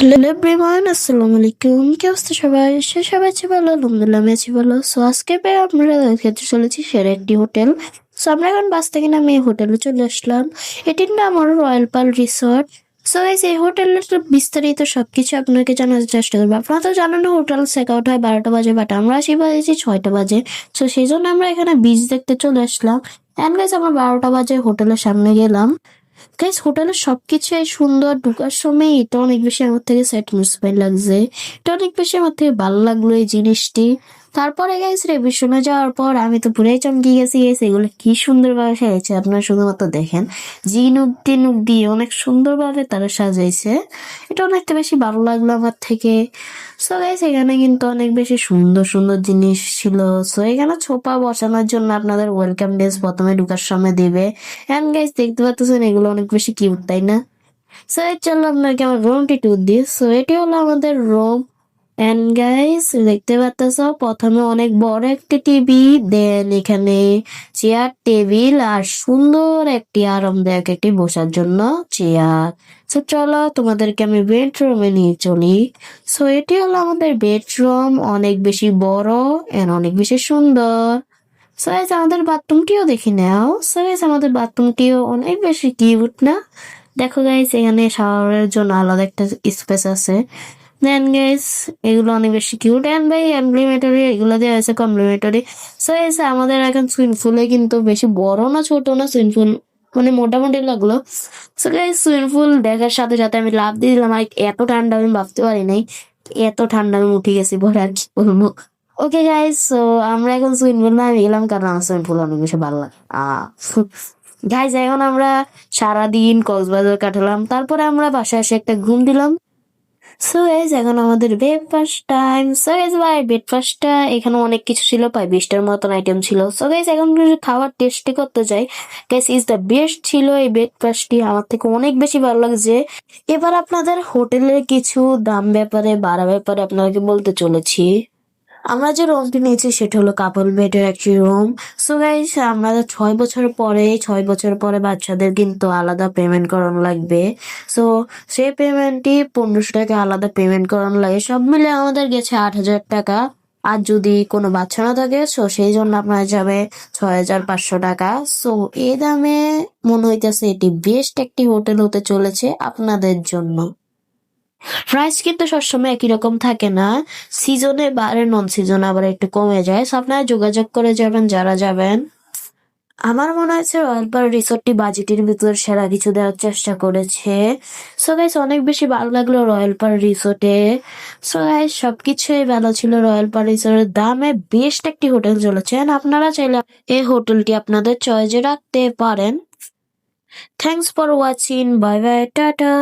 Hello everyone আসসালামু আলাইকুম কি অবস্থা সবাই? সে সবাই আছে ভালো, আলহামদুলিল্লাহ, আমি আছি ভালো। সো আজকে আমরা খেতে চলেছি সেরা একটি হোটেল। সো আমরা এখন বাস থেকে নামে এই হোটেলে চলে আসলাম। এটির নাম হলো রয়্যাল পাল রিসর্ট সো এই যে হোটেলের বিস্তারিত সবকিছু আপনাকে জানার চেষ্টা করব। আপনারা তো জানেন হোটেল চেক আউট হয় বারোটা বাজে বাট আমরা আসি বাজেছি ছয়টা বাজে। সো সেই জন্য আমরা এখানে বিচ দেখতে চলে আসলাম। অ্যান্ড গাইস আমরা বারোটা বাজে হোটেলের সামনে গেলাম। গাইস হোটেলের সবকিছুই সুন্দর, ঢুকার সময় এটা অনেক বেশি আমার থেকে স্যাটিসফাই লাগছে। এটা অনেক বেশি আমার থেকে ভালো লাগল এই জিনিসটি। তারপরে গাইস রেভিশনে যাওয়ার পর আমি তো পুরাই চমকে গেছি গেছি এগুলো কি সুন্দরভাবে সাজাইছে আপনারা শুধুমাত্র দেখেন। জিনুক টিনুক দিয়ে অনেক সুন্দরভাবে তারা সাজাইছে। এটা অনেকটা বেশি ভালো লাগল আমার থেকে। সো গাইস এখানে কিন্তু অনেক বেশি সুন্দর সুন্দর জিনিস ছিল। সো এখানে ছোপা বসানোর জন্য আপনাদের ওয়েলকাম ড্রেস প্রথমে ঢুকার সময় দিবে। অ্যান্ড গাইস দেখতে পাচ্ছেন এগুলো অনেক বেশি কিউট তাই না? সো এই চলো আপনাকে আমার রুমটি ট্যুর দিই। সো এটি হলো আমাদের রুম এন্ড গাইস দেখতে পাচ্ছ প্রথমে অনেক বড় একটি টিভি দেন এখানে চেয়ার টেবিল আর সুন্দর একটি আরামদায়ক একটি বসার জন্য চেয়ার সো চলো তোমাদেরকে আমি বেডরুমে নিয়ে চলি। সো এটি হলো আমাদের বেডরুম অনেক বেশি বড় এন্ড অনেক বেশি সুন্দর। সো গাইস আমাদের বাথরুমটিও দেখি নাও। সো গাইস আমাদের বাথরুমটিও অনেক বেশি কিউট না? দেখো গাইস এখানে শাওয়ারের জন্য আলাদা একটা স্পেস আছে। দেন গাইস এগুলো অনেক বেশি কিউট অ্যান্ড ভাই কমপ্লিমেন্টারি এগুলো দেওয়া আছে কমপ্লিমেন্টারি সো এসে আমাদের এখন সুইমিং পুলে কিন্তু বেশি বড় না, ছোট না সুইমিং পুল মানে মোটামুটি লাগল। সো গাইস সুইমিং পুল দেখার সাথে সাথে আমি লাভ দিয়ে দিলাম, আর এত ঠান্ডা আমি ভাবতে পারি নাই এত ঠান্ডা আমি উঠে গেছি পরে আর কি বলব। ওকে গাইস সো আমরা এখন সুইমিং পুল নামে গেলাম, কারণ আমার সুইমিং পুল অনেক বেশি ভালো লাগে। গাইজ এখন আমরা সারাদিন কক্সবাজার কাটালাম, তারপরে আমরা বাসায় এসে একটা ঘুম দিলাম। সো গাইজ এখন আমাদের ব্রেকফাস্ট টাইম সো গাইজ ভাই ব্রেকফাস্টটা এখানে অনেক কিছু ছিল, প্রায় বিশটার মতন আইটেম ছিল। সো গাইজ এখন খাবার টেস্টি করতে যাই। গাইজ ইজ দ্য বেস্ট ছিল এই ব্রেকফাস্টটি আমার থেকে অনেক বেশি ভালো লাগছে। এবার আপনাদের হোটেলের কিছু দাম ব্যাপারে বাড়া ব্যাপারে আপনাদেরকে বলতে চলেছি। আমরা যে রুমটি নিয়েছি সেটা হলো কাপল বেডের একটি রুম সো গাইস আমরা ছয় বছর পরে, ছয় বছর পরে বাচ্চাদের কিন্তু আলাদা পেমেন্ট করানো লাগবে। সো সেই পেমেন্টটি পনেরোশো টাকা আলাদা পেমেন্ট করানো লাগে। সব মিলে আমাদের গেছে আট হাজার টাকা। আর যদি কোনো বাচ্চা না থাকে সো সেই জন্য আপনার যাবে ছয় হাজার পাঁচশো টাকা। সো এই দামে মনে হইতেছে এটি বেস্ট একটি হোটেল হতে চলেছে আপনাদের জন্য। প্রাইস কিন্তু সবসময় একই রকম থাকে না। সিজনে বারে নন সিজন আবার একটু কমে যায়। সো আপনারা যোগাযোগ করে যাবেন, যারা যাবেন। আমার মনে হয়েছে রয়্যাল পার রিসোর্টটি বাজেটের ভিতর সেরা কিছু দেওয়ার চেষ্টা করেছে। সো গাইস অনেক বেশি ভালো লাগল রয়্যাল পার রিসোর্টে সো গাইস সবকিছুই ভালো ছিল রয়্যাল পার রিসোর্টের দামে বেস্ট একটি হোটেল চলেছেন আপনারা চাইলে এই হোটেলটি আপনাদের চয়েজে রাখতে পারেন। Thanks for watching bye bye tata.